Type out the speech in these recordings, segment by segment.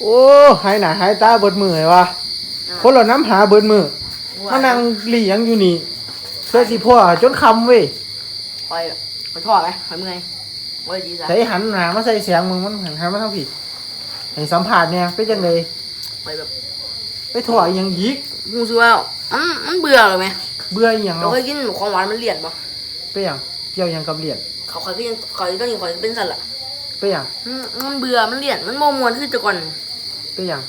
โอ้หายหน้าหายตาเบิดมือเลยวะคนเราน้ำหาเบิดมือมานั่งหลีหยังอยู่นี่เพื่อสิพ่อจนคำเว้ยคอยคอยทอดไหมคอยเมื่อยเมื่อยดีจ้ะใส่หันหน้ามาใส่เสียงมึงมันหันหันมาทางผิดให้สัมผัสเนี่ยเป็นจังไดคอยแบบไปถอดยังยิกมูสึกว่ามันมันเบื่อเลยไหมเบื่ออหย่างเราเนาะเคยกินของหวานมันเลี่ยนปะไปหยังเกี่ยวหยังกับเลียดเขาเคยกินเขาก็กินเขาเป็นสัตว์ละไปหยังมันมันเบื่อมันเลี่ยนมันโมมวนขึ้นแต่ก่อน ไปหยัง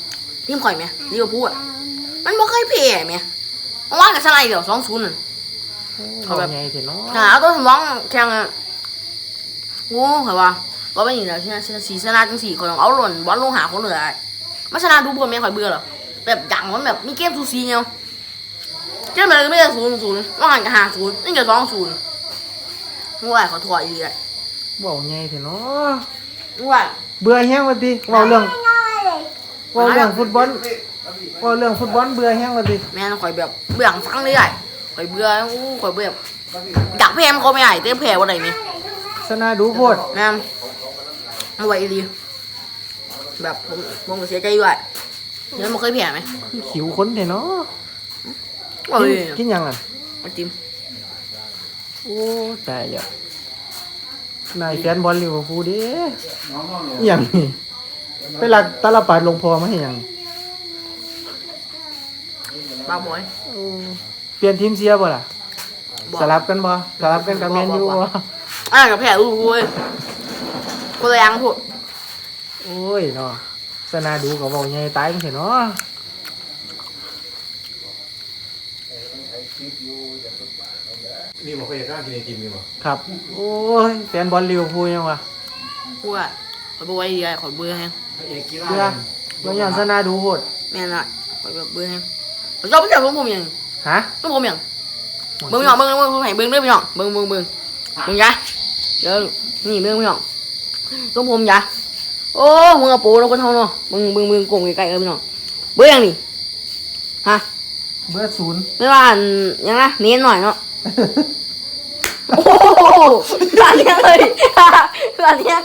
ทีมข่อยไหมดีกว่าพูดมันบ่เคยแพ้ไหมมันว่างกับสไลด์เดี๋ยวสองศูนย์นั่นเขาเขาแบแบบบไงเถอะเนาะหาเอาตัวสมองแข่งอะโง่เหรอวะว่าเป็นอย่างเดียวชนะชนะสีชนะจังสี่คนเอาหล่นบอลลงหาคนเหลือได้มันชนะดูพวกแม่ข่อยเบื่อเหรอแบบอย่างมันแบบมีเกมสูสีเงี้ยเกมอะไรก็ไม่ได้ศูนย์ศูนย์ว่าหันกับหาศูนย์นี่กับสองศูนย์ง่ายเขาถอยดีเลยบอกไงเถอะเนาะง่ายเบื่อแห้งวันทีเว่าเรื่องเว่าเรื่องฟุตบอลเว่าเรื่องฟุตบอลเบื่อแห้งวันทีแม่นข่อยแบบเบื่อฟังเลยไอ้ข่อยเบื่ออู้ข่อยเบื่ออยากแพ้มันเขาไม่ไอ้แต่แพ้ว่าไหนมีสนาดูโพดแม่นเอาไว้ดีแบบผมผมก็เสียใจด้วยเดี๋ยวมันเคยแพ้ไหมขิวค้นเถอะเนาะเอ้ยกินหยังอะไอติมโอ้ตายแล้วนายแฟนบอลลิเวอร์พูลเด้อหยังนี่ ไปหลักตาลปัดลงพอมาให้หยังบ้าบอยโอ้เปลี่ยนทีมเสียบ่ล่ะบอกสลับกันบ่สลับกันกับแมนยูบอกบ่บอกอะกับแพ้อู้หูยคนละอยังพูดโอ้ยเนาะสนาดูก็เว้าใหญ่ตายจังซี่เนาะนี่บอกเคยกล้ากินไอติมนี่บอกครับ โอ้ยแฟนบอลลิเวอร์พูลยังวะพูดว่าข่อยบ่ไหวดีไอ้ข่อยเบื่อแฮง เอกกีฬาเบื่อเบื่อหยังสนาดูโพดแม่นอะข่อยแบบเบื่อแฮงข่อยชอบไปจากของผมยังฮะของผมยังเบิ่งพี่น้องเบิ่งเบิ่งเบิ่งให้เบิ่งเด้อพี่น้องเบิ่งเบิ่งเบิ่งเบิ่งจ้ะเดี๋ยวนี่เบิ่งพี่น้องของผมจ้ะโอ้มึงเอาโปแล้วคนเฮาเนาะเบิ่งเบิ่งเบิ่งกลมไกลๆเออพี่น้องเบื่อยังนี่ฮะเบื่อศูนย์ไม่ว่าอันยังนะเน้นหน่อยเนาะโอ้โหร้านเนี้ยเลยร้านเนี้ย